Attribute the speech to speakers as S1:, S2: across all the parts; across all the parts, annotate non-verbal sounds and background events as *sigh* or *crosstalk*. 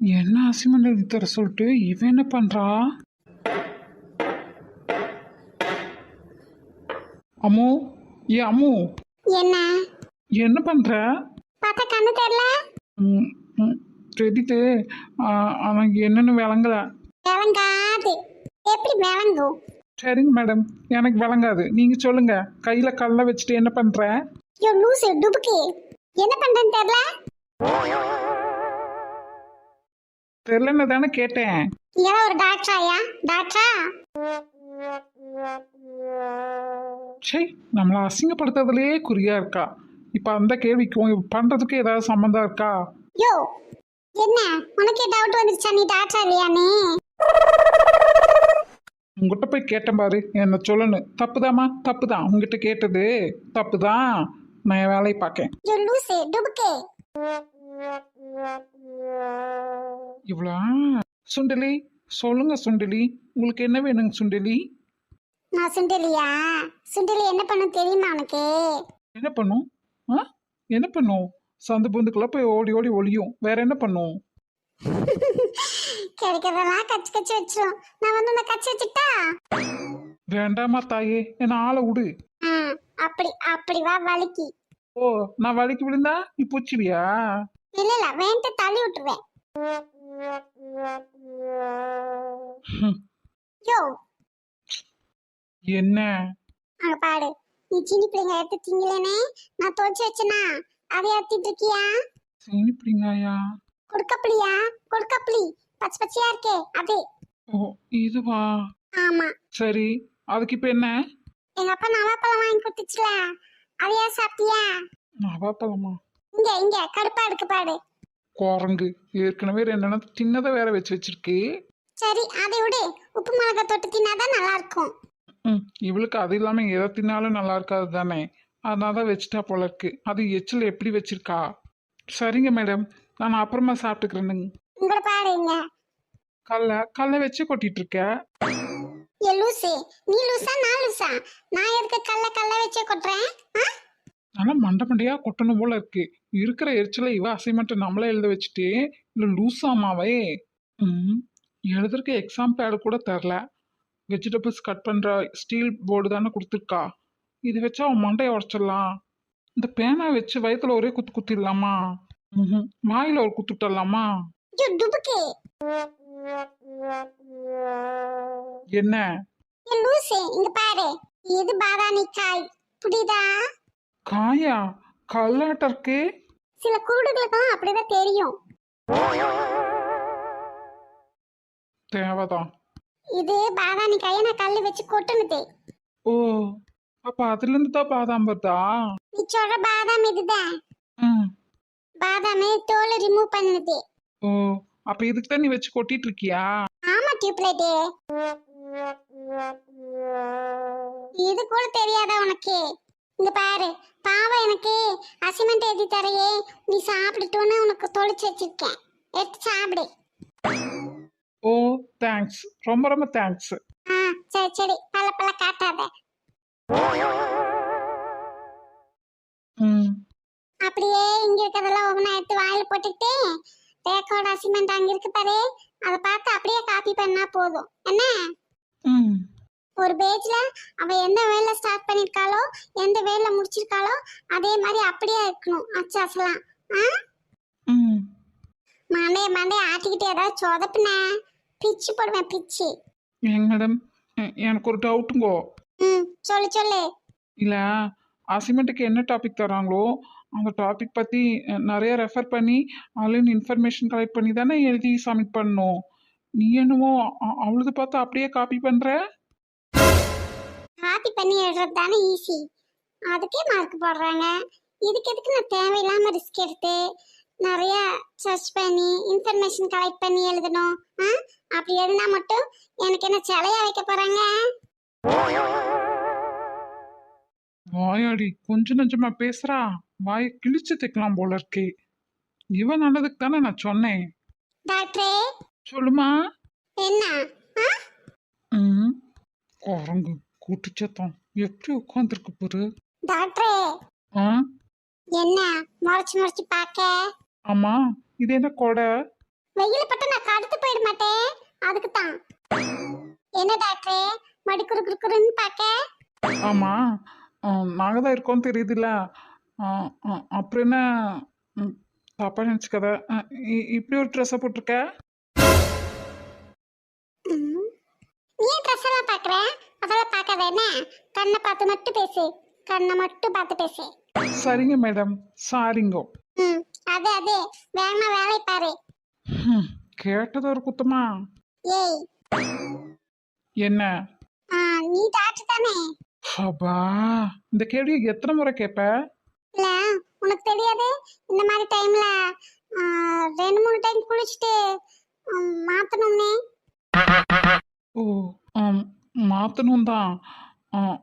S1: என்ன அசிமண்ட் எழுதி தர சொல்லிட்டு இவன் என்ன பண்றா? அம்மு ஏ அம்மு.
S2: என்ன?
S1: என்ன பண்ற?
S2: பார்த்தா கண்ணு தெரியல?
S1: தெரியுது. ஆனா என்னன்னு விளங்கல.
S2: விளங்காது. எப்படி விளங்கும்?
S1: சரிங்க மேடம் எனக்கு விளங்காது. நீங்க சொல்லுங்க கையில கல்ல வச்சுட்டு என்ன பண்ற?
S2: யோ லூசு டுபுக்கு. என்ன பண்றேன்னு தெரியல?
S1: தெரியலன்னு தானே கேட்டேன்.
S2: ஏதோ ஒரு டாக்டராயா டாக்டரா
S1: சே நம்மளை அசிங்கப்படுத்துறதுலயே குறியா இருக்கா? இப்போ அந்த கேள்விக்கும் இவ பண்றதுக்கு ஏதாவது சம்மந்தம் இருக்கா?
S2: யோ என்ன? உனக்கே டவுட் வந்துருச்சா? நீ டாக்டரா இல்லையானே
S1: உங்ககிட்ட போய் கேட்டேன் பாரு. என்ன சொல்லணும். தப்புதாம்மா? தப்புதான். உங்ககிட்ட கேட்டது. தப்புதான். நான் என் வேலையை பார்க்கேன். இவ்வளோ? சுண்டலி சொல்லுங்க சுண்டலி. உங்களுக்கு என்ன வேணுங்க சுண்டலி?
S2: நான் சுண்டலியா? சுண்டலி என்ன பண்ணும் தெரியுமா உனக்கு?
S1: என்ன பண்ணும்? ஆ? என்ன பண்ணும்? சந்து புந்துக்குள்ள போய் ஓடி ஓடி ஒளியும். வேற என்ன பண்ணும்? *laughs*
S2: கிடைக்கிறதெல்லாம் கச்சு கச்சு வச்சிரும். நான் வந்து உன்னை கச்சு வச்சுட்டா
S1: வேண்டாமா தாயே என்ன ஆளை விடு.
S2: ஆ, அப்படி அப்படி வா வலிக்கு
S1: ஓ நான் வலிக்கு விழுந்தா நீ பூச்சிவியா?
S2: இல்ல இல்ல வேண்ட தள்ளி விட்டுருவேன். யோ.
S1: என்ன?
S2: அங்க பாடு நீ சின்ன பிள்ளைங்க எடுத்து திங்கலேனே நான் துவச்சு வச்சனா அதை ஏத்திட்டு இருக்கியா
S1: சீனிப்பிடிங்காயா
S2: கொடுக்கப்புளியா? கொடுக்கப்புளி. பச்சை பச்சையா இருக்கே. அதே
S1: ஓ இதுவா?
S2: ஆமா.
S1: சரி அதுக்கு இப்போ என்ன?
S2: எங்க அப்பா நவாப்பழம் வாங்கி கொடுத்துச்சுல. அதையா சாப்பிட்டியா?
S1: நவாப்பழமா?
S2: இங்க இங்க கடுப்பா இருக்கு பாடு
S1: குரங்கு. ஏற்கனவே என்னென்ன தின்னதை வேற வச்சு வச்சிருக்கு.
S2: சரி அதை விடு. உப்பு மிளகா தொட்டு தின்னாதான் நல்லா இருக்கும்
S1: ம் இவளுக்கு அது இல்லாமல் எதை தின்னாலும் நல்லா இருக்காது தானே. அதனால தான் வச்சுட்டா போல இருக்கு. அது எச்சில் எப்படி வச்சிருக்கா? சரிங்க மேடம். நான் அப்புறமா சாப்பிட்டுக்கிறேனுங்க.
S2: உங்களை பாடு இங்க
S1: கல்ல கல்ல வச்சு கொட்டிட்டு இருக்க
S2: ஏ லூசு. நீ லூசா நான் லூசா? நான் எதுக்கு கல்ல கல்ல வச்சே கொட்டுறேன்? ஆ?
S1: ஆனால் மண்டை மண்டையா கொட்டணும் போல இருக்கு. இருக்கிற எரிச்சலை இவ அசைன்மெண்ட்டை நம்மளே எழுத வச்சுட்டு இல்லை லூசாமாவே ம். எழுதுறதுக்கு எக்ஸாம் பேடு கூட தரல. வெஜிடபிள்ஸ் கட் பண்ணுற ஸ்டீல் போர்டு தானே கொடுத்துருக்கா. இது வச்சா அவன் மண்டையை உடச்சிடலாம். இந்த பேனா வச்சு வயித்துல ஒரே குத்து குத்திடலாமா? ம் வாயில் ஒரு குத்துட்டலாமா
S2: டுபுக்கு
S1: என்ன?
S2: லூசு இங்க பாரு. இது பாதாணி காய்? புரியுதா?
S1: காயா? கல்லாட்ட இருக்கு
S2: சில குருடுகளுக்கெல்லாம் அப்படிதான் தெரியும்.
S1: தேவைதான்
S2: இது பாதாணி காயை நான் கல்லு வச்சு கொட்டுனது.
S1: ஓ அப்போ அதுலேருந்து தான் பாதாம் வருதா?
S2: நீ சொல்ற பாதாம் இதுதான். பாதாமே தோலை ரிமூவ் பண்ணுது
S1: ஓ அப்ப இதுக்கு தான் நீ வச்சு கொட்டிட்டு இருக்கியா
S2: ஆமா டியூப்லைட்டு. இது கூட தெரியாதா உனக்கு? இங்க பாரு பாவம் எனக்கு அசிமெண்ட் எழுதி தரையே நீ சாப்பிட்டுட்டோன்னு உனக்கு தொளிச்சு வச்சிருக்கேன். எடுத்து சாப்பிடு.
S1: ஓ தேங்க்ஸ் ரொம்ப ரொம்ப தேங்க்ஸ்
S2: ஆ சரி சரி. பல்ல பல்ல காட்டாத.
S1: ம்.
S2: அப்படியே இங்க இருக்கிறதெல்லாம் ஒவ்வொன்றா எடுத்து வாயில போட்டுக்கிட்டு ரேக்கோட அசிமெண்ட் அங்க இருக்கு பாரு. அதை பார்த்து அப்படியே காப்பி பண்ணா போதும். என்ன? ஒரு பேஜ்ல அவ எந்த வேலை ஸ்டார்ட் பண்ணிருக்காளோ எந்த வேலை முடிச்சிருக்காளோ அதே மாதிரி அப்படியே இருக்கணும் அச்சாசலாம் ஆ?
S1: ம்.
S2: மண்டைய மண்டைய ஆட்டிக்கிட்டு ஏதாவது சொதப்புன? பிச்சு போடுவேன் பிச்சு.
S1: மேடம் எனக்கு ஒரு டவுட்டுங்கோ
S2: ம் சொல்லு சொல்லு.
S1: இல்லை அசைன்மெண்ட்டுக்கு என்ன டாபிக் தராங்களோ அந்த டாபிக் பற்றி நிறைய ரெஃபர் பண்ணி ஆன்லைன் இன்ஃபர்மேஷன் கலெக்ட் பண்ணி தானே எழுதி சப்மிட் பண்ணணும் நீ என்னவோ அவ்வளோது அவளுது பார்த்து அப்படியே காப்பி பண்ணுற
S2: காப்பி பண்ணி எழுதுறது தானே ஈஸி அதுக்கே மார்க் போடுறாங்க. இதுக்கு எதுக்கு நான் தேவையில்லாம ரிஸ்க் எடுத்து நிறைய சர்ச் பண்ணி இன்ஃபர்மேஷன் கலெக்ட் பண்ணி எழுதணும்? ஆ? அப்படி எழுதினா மட்டும் எனக்கு என்ன சிலையா வைக்க போறாங்க?
S1: வாயாடி கொஞ்சம் நஞ்சமா பேசுறா. வாயை கிழிச்சு தைக்கலாம் போல இருக்கே. இவன் நல்லதுக்கு தானே நான் சொன்னேன்.
S2: டாக்டரே!
S1: சொல்லுமா?
S2: என்ன?
S1: ம். குரங்கு கூட்டுச்சத்தம் எப்படி உட்காந்துருக்கு பாரு.
S2: டாக்டரே!
S1: ஆ?
S2: என்ன? முறைச்சு முறைச்சு பார்க்க?
S1: ஆமா இது என்ன கொடை?
S2: வெயில் பட்டு நான் கடுத்து போயிட மாட்டேன். அதுக்கு தான். என்ன டாக்டரே? மடி குறு குறு குறுன்னு பார்க்க?
S1: ஆமா. நாங்கள் தான் இருக்கோம் தெரியுதுல்ல. அப்புறம் என்ன? ம், தப்பா நினச்சிக்காத. இப்படி ஒரு ட்ரெஸ்ஸை போட்டிருக்க?
S2: ம். நீ ஏன் ட்ரெஸ் எல்லாம் பார்க்குற அதெல்லாம் பார்க்காத என்ன? கண்ணை பார்த்து மட்டும் பேசு. கண்ணை மட்டும் பார்த்து பேசு.
S1: சரிங்க மேடம் சாரிங்கோ.
S2: ம் அது அது. வேகமா வேலை பாரு.
S1: ம், கேட்டது ஒரு குத்தமா?
S2: ஏய்.
S1: என்ன?
S2: ஆ நீ டாக்டர் தானே?
S1: அப்பா இந்த கேள்வியை எத்தனை முறை கேட்ப
S2: இல்ல உனக்கு தெரியாது? இந்த மாதிரி டைம்ல ரெண்டு மூணு டைம் குளிச்சுட்டு மாத்தணும்னே.
S1: ஓ மாத்தணும் தான்.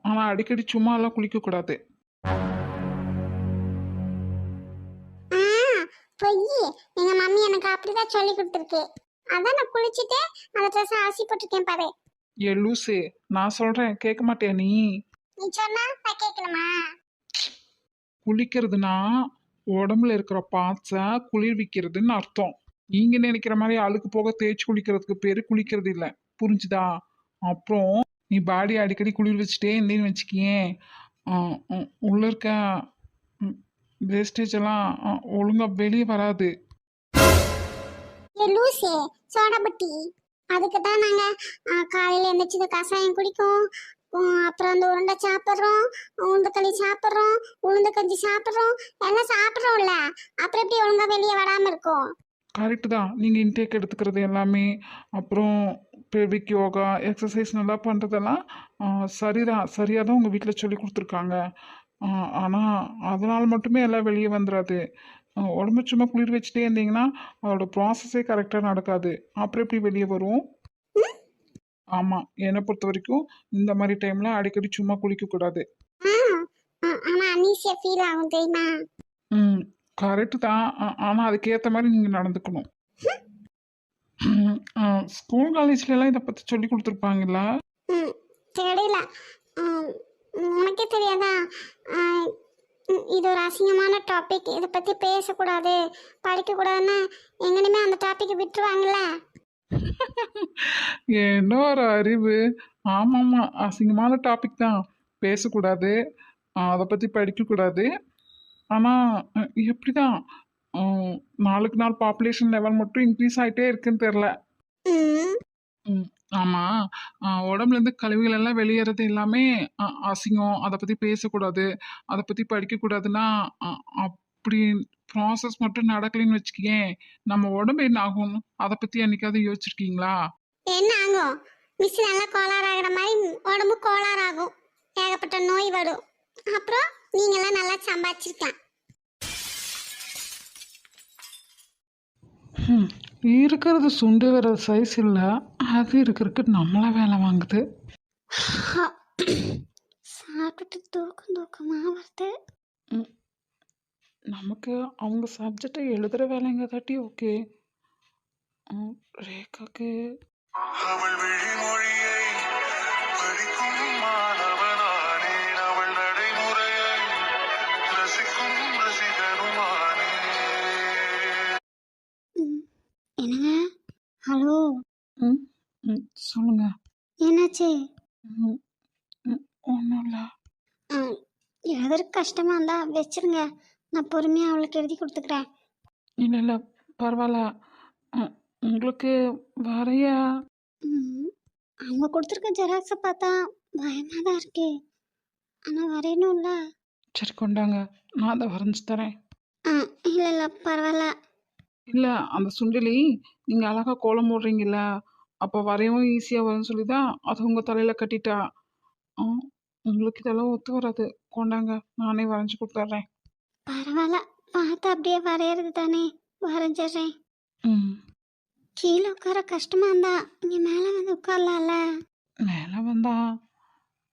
S1: ஆனால் அடிக்கடி சும்மா எல்லாம் குளிக்கக்கூடாது
S2: ஆ பொய் எங்க மம்மி எனக்கு அப்படிதான் சொல்லி கொடுத்துருக்கு. அதான் நான் குளிச்சுட்டு அந்த ட்ரெஸ் அலசி போட்டிருக்கேன் பாரு.
S1: ஏ லூசு நான் சொல்கிறேன் கேட்க மாட்டியா நீ?
S2: நீ சொன்னா நான் கேட்கணுமா
S1: குளிக்கிறதுனா உடம்புல இருக்கிற பார்ட்ஸை குளிர்விக்கிறதுன்னு அர்த்தம். நீங்க நினைக்கிற மாதிரி அழுக்கு போக தேய்ச்சி குளிக்கிறதுக்கு பேரு குளிக்கிறது இல்லை. புரிஞ்சுதா? அப்புறம் நீ பாடி அடிக்கடி குளிர் வச்சுட்டே இருந்தேன்னு வச்சுக்கியேன் உள்ள இருக்க வேஸ்டேஜ் எல்லாம் ஒழுங்கா வெளியே வராது.
S2: லூசே சோடா பட்டி. அதுக்கு தான் காலையில எந்திரிச்சு கஷாயம் குடிக்கும். அப்புறம் அந்த உருண்டை சாப்பிட்றோம் உளுந்து களி சாப்பிட்றோம் உளுந்து கஞ்சி சாப்பிட்றோம் எல்லாம் சாப்பிட்றோம்ல. அப்புறம் எப்படி ஒழுங்காக வெளியே வராமல் இருக்கும்?
S1: கரெக்டு தான். நீங்கள் இன்டேக் எடுத்துக்கிறது எல்லாமே அப்புறம் பேபிக் யோகா எக்ஸசைஸ் நல்லா பண்ணுறதெல்லாம் சரிதான். சரியாக தான் உங்கள் வீட்டில் சொல்லி கொடுத்துருக்காங்க. ஆனால் அதனால் மட்டுமே எல்லாம் வெளியே வந்துடாது உடம்பு சும்மா குளிர் வச்சுட்டே இருந்தீங்கன்னா அதோட ப்ராசஸே கரெக்டாக நடக்காது. அப்புறம் எப்படி வெளியே வரும் ஆமாம் என்னை பொறுத்த வரைக்கும் இந்த மாதிரி டைமில் அடிக்கடி சும்மா குளிக்கக்கூடாது ம் கரெக்டு தான். ஆனால் அதுக்கேற்ற மாதிரி நீங்கள் நடந்துக்கணும். ஸ்கூல் காலேஜ்லலாம் இதை பற்றி சொல்லி கொடுத்துருப்பாங்கல்ல?
S2: ம் தெரியல. உனக்கே தெரியாதா? இது ஒரு அசிங்கமான டாபிக் இதை பத்தி பேசக்கூடாது படிக்கக்கூடாதுன்னு எங்கனையுமே அந்த டாபிக் விட்டுருவாங்கல்ல?
S1: என்ன ஒரு அறிவு? ஆமாம்மா. அசிங்கமான டாபிக் தான். பேசக்கூடாது. அதை பற்றி படிக்கக்கூடாது. ஆனால் எப்படி தான் நாளுக்கு நாள் பாப்புலேஷன் லெவல் மட்டும் இன்க்ரீஸ் ஆகிட்டே இருக்குன்னு தெரில ஆமாம் உடம்புலேருந்து கழிவுகள் எல்லாம் வெளியேறது எல்லாமே அசிங்கம். அதை பற்றி பேசக்கூடாது. அதை பற்றி படிக்கக்கூடாதுன்னா அப்படி ப்ராசஸ் மட்டும் நடக்கலைன்னு வச்சுக்கேன் நம்ம உடம்பு என்ன ஆகும்? அதை பற்றி என்னைக்காவது யோசிச்சிருக்கீங்களா?
S2: என்ன ஆகும்? மிஸ் நல்லா கோளாறு ஆகிற மாதிரி உடம்பு கோளாறு ஆகும் ஏகப்பட்ட நோய் வரும். அப்புறம் நீங்களாம் நல்லா சம்பாதிச்சிருக்கலாம்.
S1: இருக்கிறது சுண்டு வர சைஸ் இல்லை. அது இருக்கிறதுக்கு நம்மளா வேலை வாங்குது.
S2: சாப்பிட்டுட்டு தூக்கம் தூக்கமாக வருது.
S1: நமக்கு அவங்க சப்ஜெக்டை எழுதுகிற வேலைங்க தாட்டி ஓகே ரேகாக்கு.
S3: அவள் விழிமொழியை படிக்கும் மாணவனானேன் அவள் நடைமுறையை ரசிக்கும் ரசிகருமானேன்
S2: ம், என்னங்க? ஹலோ?
S1: ம் ம் சொல்லுங்கள்
S2: என்னாச்சு?
S1: ம் ஒன்றும் இல்லை
S2: ம், எழுதுறதுக்கு கஷ்டமா இருந்தா வச்சிருங்க. நான் பொறுமையாக அவளுக்கு எழுதி கொடுத்துக்கிறேன்.
S1: இல்லை இல்லை பரவாயில்ல உங்களுக்கு வரைய
S2: ம், அவங்க கொடுத்துருக்க ஜெராக்ஸை பார்த்தா பயமாக தான் இருக்கு. ஆனால் வரையணும்ல
S1: சரி கொண்டாங்க. நான் அதை வரைஞ்சி தரேன்.
S2: ஆ இல்லை இல்லை பரவாயில்ல.
S1: இல்லை அந்த சுண்டலி நீங்கள் அழகாக கோலம் போடுறீங்கல்ல அப்போ வரையவும் ஈஸியாக வரும்னு சொல்லி தான் அது உங்கள் தலையில் கட்டிட்டா. ஆ, உங்களுக்கு இதெல்லாம் ஒத்து வராது. கொண்டாங்க நானே வரைஞ்சி கொடுத்துட்றேன்.
S2: பரவாயில்ல பார்த்து அப்படியே வரையறது தானே. வரைஞ்சிடுறேன்.
S1: ம்.
S2: கீழே உட்கார கஷ்டமா இருந்தா இங்கே மேலே வந்து உட்காரலாம்ல.
S1: மேலே வந்தா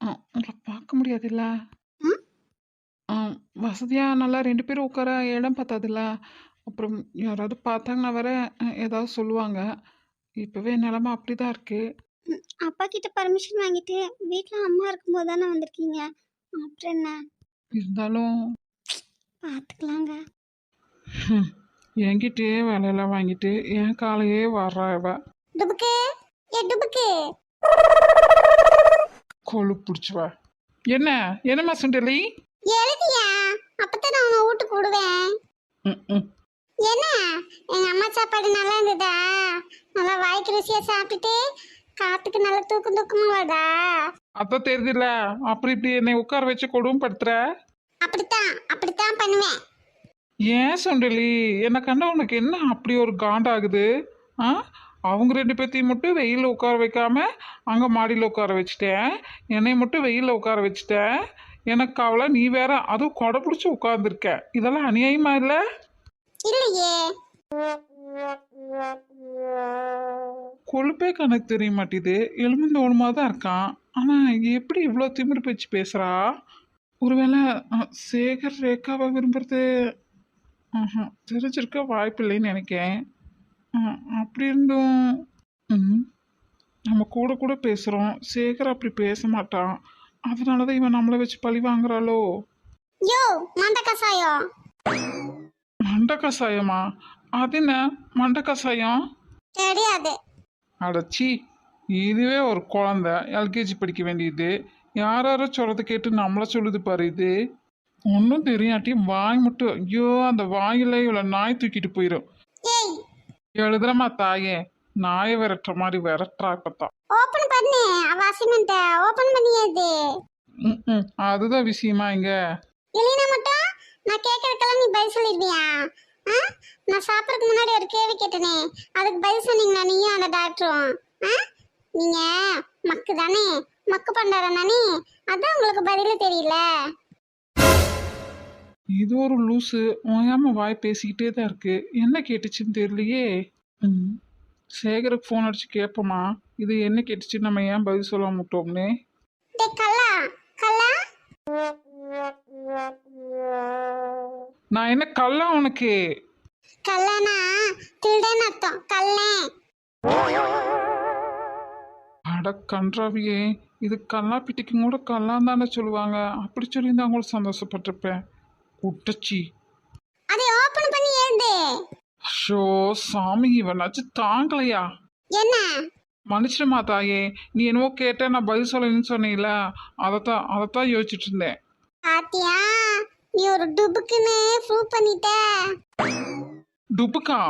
S1: உங்களை பார்க்க முடியாதுல்ல?
S2: ம்?
S1: ஆ, வசதியா நல்லா ரெண்டு பேரும் உட்கார இடம் பத்தாதுல்ல? அப்புறம் யாராவது பார்த்தாங்கன்னா வேற அ, ஏதாவது சொல்லுவாங்க. இப்போவே நிலமை அப்படி தான் இருக்கு.
S2: ம், அப்பா கிட்ட பர்மிஷன் வாங்கிட்டு வீட்டில் அம்மா இருக்கும்போது தானே வந்திருக்கீங்க. அப்புறம் என்ன?
S1: இருந்தாலும்
S2: பார்த்துக்கலாங்க.
S1: ஹம், என்கிட்டயே வேலையெல்லாம் வாங்கிட்டு என் காலையே வர்றா இவ.
S2: டுபுக்கு ஏ டுபுக்கு
S1: கொழு பிடிச்சுவ என்ன என்னம்மா சுண்டலி?
S2: எழுதியா? அப்பதான் நான் உன்னை வீட்டுக்கு விடுவேன். என்ன? எங்க அம்மா சாப்பாடு நல்லா இருந்ததா? நல்லா வாய்க்கு ருசியா சாப்பிட்டுட்டு காத்துக்கு நல்ல தூக்கம் தூக்கமா வருதா?
S1: அதான் அப்புறம் இப்படி என்னை உட்கார வச்சு கொடுமை படுத்துற
S2: அப்படித்தான் அப்படித்தான் பண்ணுவேன்.
S1: ஏன் சுண்டலி? என்னை கண்டா உனக்கு என்ன அப்படி ஒரு காண்டாகுது ஆ? அவங்க ரெண்டு பேர்த்தையும் மட்டும் வெயிலில் உட்கார வைக்காம அங்கே மாடியில் உட்கார வச்சுட்டேன். என்னை மட்டும் வெயிலில் உட்கார வச்சுட்டேன். எனக்கு கவலை நீ வேற அதுவும் கொடை பிடிச்சி உட்காந்துருக்க இதெல்லாம் அநியாயமா இல்லை?
S2: இல்லையே.
S1: கொழுப்பே கணக்கு தெரிய மாட்டேது எலும்புந்தோணுமா தான் இருக்கான். ஆனால் எப்படி இவ்வளோ திமிரு பேச்சு பேசுகிறா ஒருவேளை சேகர் ரேகாவை விரும்புறது தெரிஞ்சிருக்க வாய்ப்பில்லைன்னு நினைக்கேன் அ, அப்படி இருந்தும் ம், நம்ம கூட கூட பேசுகிறோம் சேகர் அப்படி பேச மாட்டான். அதனால தான் இவன் நம்மளை வச்சு பழி வாங்குறாளோ?
S2: யோ மண்ட கசாயம்
S1: மண்ட கசாயமா அது என்ன? மண்ட கசாயம்
S2: தெரியாது
S1: அடச்சி இதுவே ஒரு குழந்த. எல்கேஜி படிக்க வேண்டியது. யார் யாரோ சொல்கிறத கேட்டு நம்மள சொல்லுது பாரு இது. ஒன்றும் தெரியாட்டி வாய் மட்டும் ஐயோ அந்த வாயில இவ்வளோ நாய் தூக்கிட்டு போயிடும் எழுதுறமா தாயே நாயை விரட்டுற மாதிரி விரட்டுறா இப்பத்தான்
S2: ஓபன் பண்ணு அவ அசைன்மெண்ட்ட. ஓபன் பண்ணியது
S1: ம் அதுதான் விஷயமா இங்க.
S2: இல்லைனா மட்டும் நான் கேட்கறதுக்கெல்லாம் நீ பதில் சொல்லிடுவியா? நான் சாப்பிட்றதுக்கு முன்னாடி ஒரு கேள்வி கேட்டனே. அதுக்கு பதில் சொன்னீங்களா நீயும் அந்த டாக்டரும்? நீங்க மக்கு தானே? மக்கு பண்டாரம் தானே அதான் உங்களுக்கு பதில் தெரியல.
S1: இது ஒரு லூசு. ஓயாம வாய் பேசிக்கிட்டே தான் இருக்கு. என்ன கேட்டுச்சுன்னு தெரியலையே. ம். சேகருக்கு ஃபோன் அடிச்சு கேட்போமா இது என்ன கேட்டுச்சு நம்ம ஏன் பதில் சொல்ல முட்டோம்னு
S2: கல்லா. கல்லா.
S1: நான் என்ன கல்லா உனக்கு?
S2: கல்லானா? திருடன் அர்த்தம். கல்லேன்
S1: அட கன்றாவியே. இது கல்லாப்பிட்டிக்கு கூட கல்லான் தானே சொல்லுவாங்க. அப்படி சொல்லியிருந்தா கூட சந்தோஷப்பட்டிருப்பேன். குட்டச்சி.
S2: அதை ஓபன் பண்ணி எழுது
S1: ஷோ சாமி இவனாச்சும் தாங்கலையா?
S2: என்ன?
S1: மன்னிச்சிடுமா தாயே நீ என்னவோ கேட்ட நான் பதில் சொல்லணும்னு சொன்னீங்கள அதைத்தான் அதைத்தான் யோசிச்சுட்டு இருந்தேன்.
S2: பாத்தியா? நீ ஒரு டுபுக்குன்னு ப்ரூவ் பண்ணிட்ட.
S1: டுப்புக்கா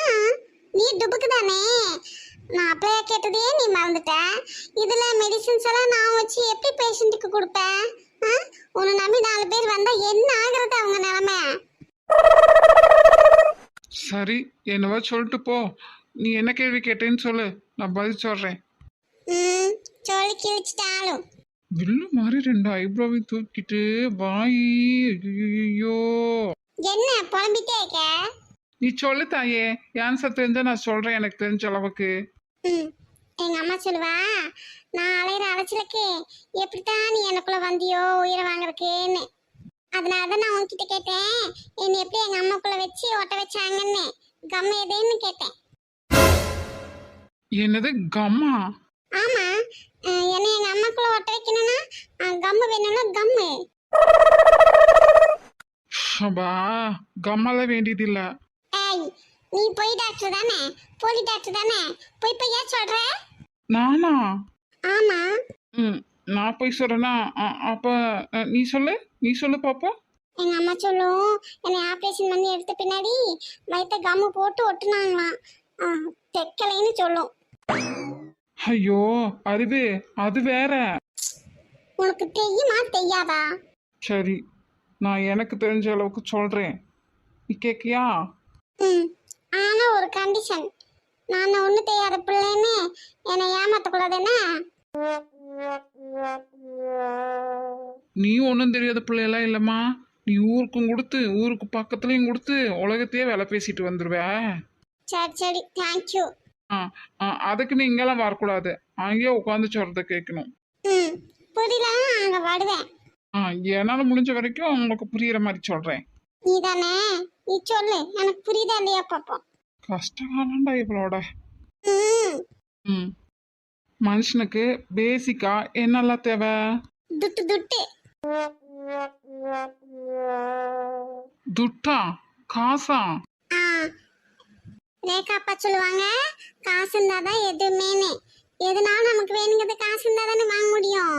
S2: ஆ, நீ டுபுக்கு தானே நான் அப்பயே கேட்டதையே நீ மறந்துட்ட. இதுல மெடிசின்ஸ் எல்லாம் நான் வச்சு எப்படி பேஷண்ட்டுக்கு கொடுப்பேன்? ஆ? உன்னை நம்பி நாலு பேர் வந்தா என்ன ஆகுறது அவங்க நிலைமை?
S1: சரி என்னவோ சொல்லிட்டு போ. நீ என்ன கேள்வி கேட்டேன்னு சொல்லு. நான் பதில் சொல்கிறேன்
S2: ம் சொல்லி கிழிச்சிட்டாலும்.
S1: வில்லு மாதிரி ரெண்டு ஐப்ரோவையும் தூக்கிட்டு வாய் ஐயோ
S2: என்ன புலம்பிட்டே இருக்க?
S1: நீ சொல்லு தாயே ஆன்சர் தெரிஞ்சா நான் சொல்கிறேன் எனக்கு தெரிஞ்ச அளவுக்கு.
S2: எங்க அம்மா சொல்லுவா நான் அலையிற அலைச்சலுக்கு எப்படித்தான் நீ எனக்குள்ள வந்தியோ உயிரை வாங்குறதுக்குன்னு. அதனால தான் நான் உன்கிட்ட கேட்டேன் என்னை எப்படி எங்க அம்மாக்குள்ள வச்சு ஒட்ட வச்சாங்கன்னு. கம் எதுன்னு கேட்டேன்.
S1: என்னது கம்மா?
S2: ஆமா என்னை எங்க அம்மாக்குள்ள ஒட்ட வைக்கணும்னா கம்மு வேணும்னா கம்மு.
S1: ஷபா கம்மெல்லாம் வேண்டியதில்லை.
S2: ஏய் நீ போய் டாக்டர் தானே? போலி டாக்டர் தானே? போய் போய் ஏன் சொல்ற?
S1: நானா?
S2: ஆமா.
S1: ம் நான் போய் சொல்கிறேன்னா அப்போ நீ சொல்லு. நீ சொல்லு பாப்போம்.
S2: எங்க அம்மா சொல்லும். என்னை ஆப்ரேஷன் பண்ணி எடுத்த பின்னாடி வயித்த கம்மு போட்டு ஒட்டுனாங்களாம். அஹ், தைக்கலைன்னு சொல்லும்.
S1: ஐயோ அறிவு அது வேற.
S2: உனக்கு தெரியுமா தெரியாதா?
S1: சரி நான் எனக்கு தெரிஞ்ச அளவுக்கு சொல்கிறேன் நீ கேட்கியா
S2: ம். ஆனா ஒரு கண்டிஷன் நான் ஒண்ணு தெரியாத பிள்ளைன்னு என்னை ஏமாத்தக்கூடாது என்ன?
S1: நீ ஒன்றும் தெரியாத பிள்ளையெல்லாம் இல்லைம்மா. நீ ஊருக்கும் கொடுத்து ஊருக்கு பக்கத்துலேயும் கொடுத்து உலகத்தையே வேலை பேசிட்டு வந்துடுவே
S2: சரி சரி. தேங்க்யூ
S1: ஆ ஆ, அதுக்கு நீ இங்கெல்லாம் வரக்கூடாது. அங்கேயே உட்காந்து சொல்கிறத கேட்கணும்.
S2: ம். புரியல அங்க வருவேன்.
S1: ஆ என்னால் முடிஞ்ச வரைக்கும் உங்களுக்கு புரியிற மாதிரி சொல்கிறேன்
S2: நீ தானே நீ சொல்லு எனக்கு புரியுதா இல்லையா பாப்போம்.
S1: கஷ்டகாலண்டா இவளோட.
S2: ம்.
S1: மனுஷனுக்கு பேசிக்கா என்னெல்லாம் தேவை?
S2: துட்டு துட்டு.
S1: துட்டா? காசா?
S2: ஆ. ரேகா அப்பா சொல்லுவாங்க காசு இருந்தாதான் எதுவுமேனு எதுனாலும் நமக்கு வேணுங்கிறது காசு இருந்தா தானே வாங்க முடியும்.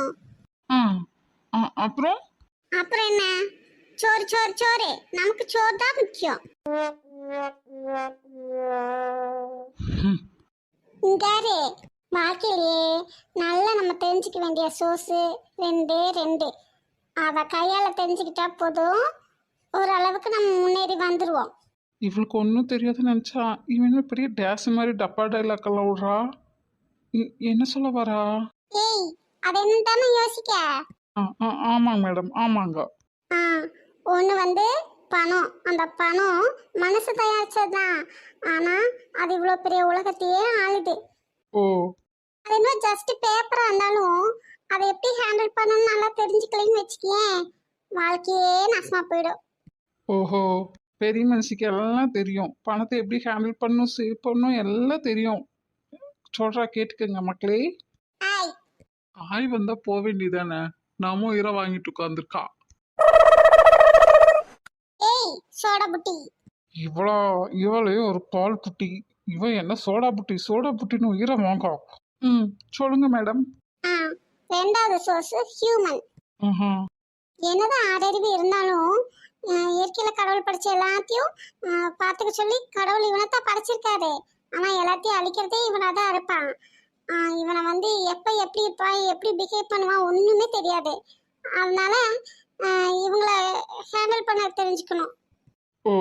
S1: அப்புறம்?
S2: அப்புறம் என்ன? சோறு சோறு சோறு. நமக்கு சோறு தான் முக்கியம். இங்காரு வாழ்க்கையிலேயே நல்லா நம்ம தெரிஞ்சுக்க வேண்டிய சோசு ரெண்டே ரெண்டு. அதை கையால் தெரிஞ்சுக்கிட்டா போதும். ஓரளவுக்கு நம்ம முன்னேறி வந்துடுவோம்
S1: இவளுக்கு ஒன்றும் தெரியாதுன்னு நினச்சா இவன் என்ன பெரிய டேஸ் மாதிரி டப்பா டைலாக்கெல்லாம் விட்றா? என்ன சொல்ல வரா?
S2: ஏய் அது என்னன்னு யோசிக்க?
S1: ஆ ஆமாங்க மேடம் ஆமாங்க.
S2: ஆ ஒன்று வந்து பணம். அந்த பணம் மனசு தயாரிச்சது தான் ஆனால் அது இவ்வளோ பெரிய உலகத்தையே ஆளுது.
S1: ஓ.
S2: அது இன்னும் ஜஸ்ட் பேப்பராக இருந்தாலும் அதை எப்படி ஹேண்டில் பண்ணணும்னு நல்லா தெரிஞ்சுக்கலைன்னு வச்சுக்கேன். வாழ்க்கையே நாசமாக போயிடும்.
S1: ஓஹோ. பெரிய மனுஷிக்கு எல்லாம் தெரியும். பணத்தை எப்படி ஹேண்டில் பண்ணணும் சேவ் பண்ணணும் எல்லாம் தெரியும். சொல்கிறா கேட்டுக்கங்க மக்களே.
S2: ஆய்
S1: ஆய் வந்தா போக வேண்டியதானே நாமும் உயிரை வாங்கிட்டு உட்காந்துருக்கா
S2: ஏய் சோடா புட்டி
S1: இவ்வளோ இவளே ஒரு பால் புட்டி. இவன் என்ன சோடா புட்டி சோடா புட்டின்னு உயிரை வாங்க. ம். சொல்லுங்க மேடம்.
S2: ஆ ரெண்டாவது சோர்ஸ் ஹியூமன் என்னதான் ஆறறிவு இருந்தாலும் இயற்கையில கடவுள் படைச்ச எல்லாத்தையும் பார்த்துக்க சொல்லி கடவுள் இவனைத்தான் படைச்சிருக்காரு. ஆனா எல்லாத்தையும் அழிக்கிறதே இவனா தான் இருப்பான் இவனை வந்து எப்ப எப்படி இருப்பான் எப்படி பிஹேவ் பண்ணுவான் ஒண்ணுமே தெரியாது. அதனால இவங்கள ஹேண்டில் பண்ண தெரிஞ்சுக்கணும்.
S1: ஓ.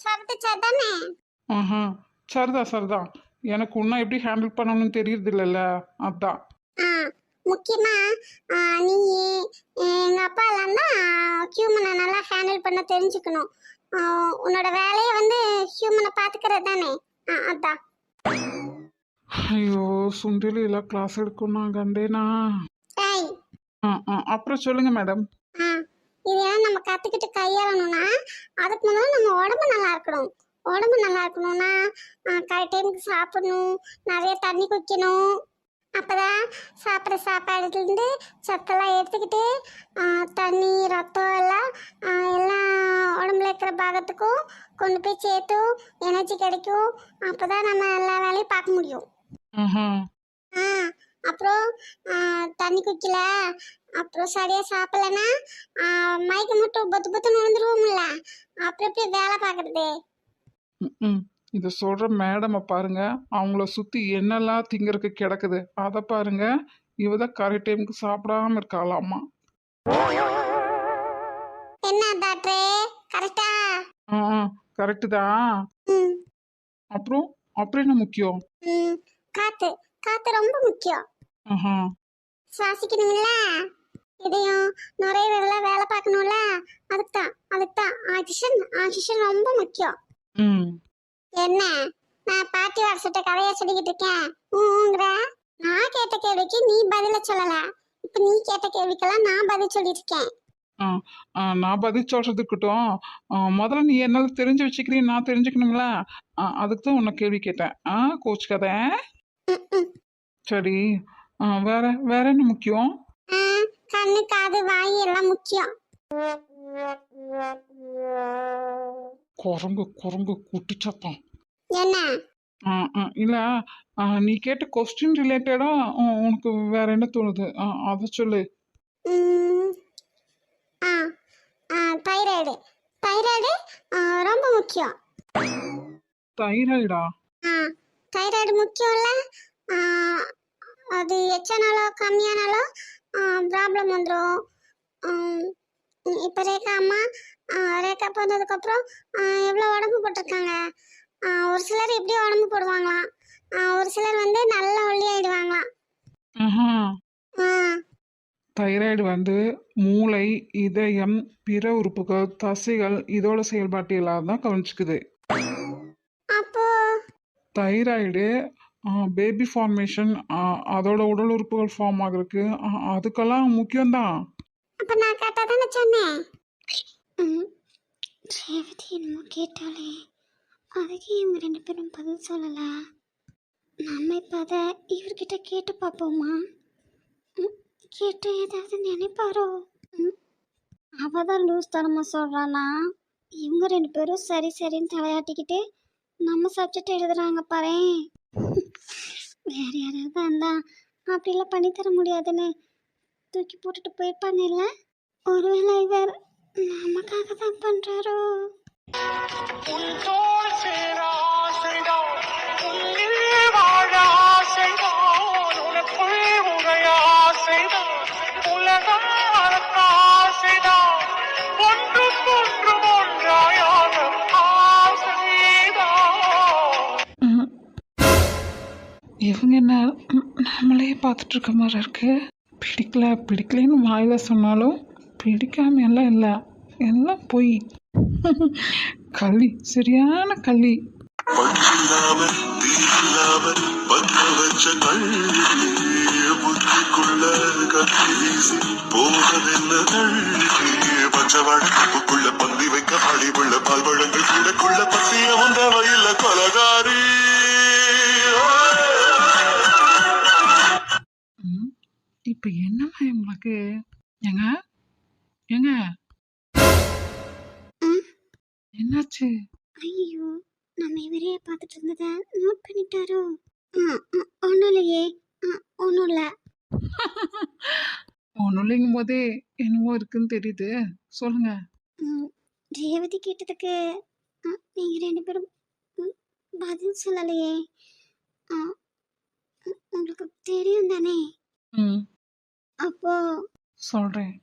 S2: சரத்து தானே?
S1: ஆஹா சரிதான் சரிதான் எனக்கு இன்னும் எப்படி ஹேண்டில் பண்ணணும்னு தெரியறது இல்லைல்ல அதான்.
S2: ஆ முக்கியமா ஆ, நீ எங்க அப்பா எல்லாம் தான் ஹியூமனை நல்லா ஹேண்டில் பண்ண தெரிஞ்சுக்கணும். ஆ, உன்னோட வேலையை வந்து ஹியூமனை பாத்துக்கிறது தானே? ஆ, அதான்.
S1: ஐயோ சுண்டலியில் கிளாஸ் எடுக்கணும் கண்டேனா ஆ ஆ அப்புறம் சொல்லுங்க மேடம்
S2: இதெல்லாம் நம்ம கத்துக்கிட்டு கையாளணும்னா அதுக்கு முதல்ல நம்ம உடம்பு நல்லா இருக்கணும். உடம்பு நல்லா இருக்கணும்னா கரெக்ட் டைமுக்கு சாப்பிடணும் நிறைய தண்ணி குடிக்கணும். அப்பதான் சாப்பிட்ற சாப்பாடுலேருந்து சத்தெல்லாம் எடுத்துக்கிட்டு தண்ணி ரத்தம் எல்லாம் எல்லாம் உடம்புல இருக்கிற பாகத்துக்கும் கொண்டு போய் சேர்த்தும் எனர்ஜி கிடைக்கும். அப்பதான் நம்ம எல்லா வேலையும் பார்க்க முடியும். ஆ அப்புறம் தண்ணி குடிக்கல. அப்புறம் சரியா சாப்பிடலன்னா ஆ, மயக்கம் மட்டும் பொத்து பொத்துன்னு விழுந்துருவோம்ல. அப்புறம் எப்படி வேலை பார்க்கறது?
S1: இதை சொல்கிற மேடமை பாருங்க. அவங்கள சுற்றி என்னெல்லாம் திங்கறதுக்கு கிடக்குது அதை பாருங்க. இவ தான் கரெக்ட் டைமுக்கு சாப்பிடாம இருக்காளாமா.
S2: என்ன டாக்டரே கரெக்டா
S1: ஆ? கரெக்டு தான். அப்புறம் அப்புறம் என்ன முக்கியம்?
S2: காத்து. காத்து ரொம்ப முக்கியம்.
S1: ஆஹா.
S2: சுவாசிக்கணும்ல? இதையும் நுரையீரல்ல வேலை பார்க்கணும்ல? அதுக்கு தான் அதுக்கு தான் ஆக்சிஜன் ஆக்சிஜன் ரொம்ப முக்கியம்.
S1: ம்.
S2: என்ன? நான் பாட்டி வாரசிட்ட கதையா சொல்லிக்கிட்டு இருக்கேன். ஊங்கிற? நான் கேட்ட கேள்விக்கு நீ பதில சொல்லல. இப்ப நீ கேட்ட கேள்விக்கெல்லாம் நான் பதில் சொல்லியிருக்கேன்
S1: ஆ ஆ, நான் பதில் சொல்கிறதுக்கட்டும் முதல்ல நீ என்னால் தெரிஞ்சு வச்சுக்கிறீன்னு நான் தெரிஞ்சுக்கணுங்களா ஆ, அதுக்கு தான் உன்னை கேள்வி கேட்டேன். ஆ கோச் கதை
S2: ம், ம்.
S1: சரி. ஆ, வேற வேற என்ன முக்கியம்?
S2: கண்ணு காது வாய் எல்லாம் முக்கியம்.
S1: குரங்கு குரங்கு குட்டிச்சத்தம்.
S2: என்ன?
S1: இல்லை நீ கேட்ட கொஸ்டின் ரிலேட்டடாக உனக்கு வேற என்ன தோணுது? அதை சொல்லு.
S2: தைராய்டு தைராய்டு ரொம்ப முக்கியம்.
S1: தைராய்டா
S2: தைராய்டு முக்கியம்ல? அது எச்சனாலோ கம்மியானாலோ ப்ராப்ளம் வந்துடும் இப்போ ரேகா அம்மா ரேகா பிறந்ததுக்கப்புறம் எவ்வளோ உடம்பு போட்டிருக்காங்க? ஒரு சிலர் எப்படி உடம்பு போடுவாங்களாம். ஒரு சிலர் வந்து நல்லா ஒல்லியாயிடுவாங்களாம்
S1: தைராய்டு வந்து மூளை இதயம் பிற உறுப்புகள் தசைகள் இதோட செயல்பாட்டு எல்லாம் தான் கவனிச்சுக்குது.
S2: அப்போ?
S1: தைராய்டு பேபி ஃபார்மேஷன் அதோட உடல் உறுப்புகள் ஃபார்ம் ஆகுறதுக்கு அதுக்கெல்லாம் அதுக்கெல்லாம் முக்கியம்தான்.
S2: அப்போ நான் கரெக்டாக தானே சொன்னேன்? ரேவதி என்னமோ கேட்டாலே அதுக்கு இவங்க ரெண்டு பேரும் பதில் சொல்லலை.
S4: நம்ம இப்போ அதை இவர்கிட்ட கேட்டு பார்ப்போமா? ம், கேட்டு ஏதாவது நினைப்பாரோ? ம், அவ தான் லூஸ் தரமாக சொல்கிறானா இவங்க ரெண்டு பேரும் சரி சரின்னு தலையாட்டிக்கிட்டு நம்ம சப்ஜெக்ட் எழுதுறாங்க பாரு வேற யாராவது வந்தா அப்படிலாம் பண்ணித்தர முடியாதுன்னு தூக்கி போட்டுட்டு போயிருப்பாங்க இல்லை ஒருவேளை இவர் நமக்காக தான் பண்ணுறாரோ
S1: இவங்க என்ன நம்மளே பார்த்துட்ருக்க மாதிரி இருக்குது பிடிக்கல பிடிக்கலன்னு வாயில சொன்னாலும் பிடிக்காம எல்லாம் இல்லை. எல்லாம் போய். களி சரியான களி
S3: பற்றில்லாம தீயில்லாம வச்ச போவதென்ன பச்சை வழக்குள்ள பந்தி வைக்க அடிவுள்ள பால்வழங்கள் கூடக்குள்ள பத்திய
S1: போதே என்னவோ இருக்குன்னு தெரியுது. சொல்லுங்க.
S4: ரேவதி கேட்டதுக்கு நீங்க ரெண்டு பேரும் பதில் சொல்லலையே. உங்களுக்கு தெரியும் தானே அப்போ
S1: சொல்கிறேன்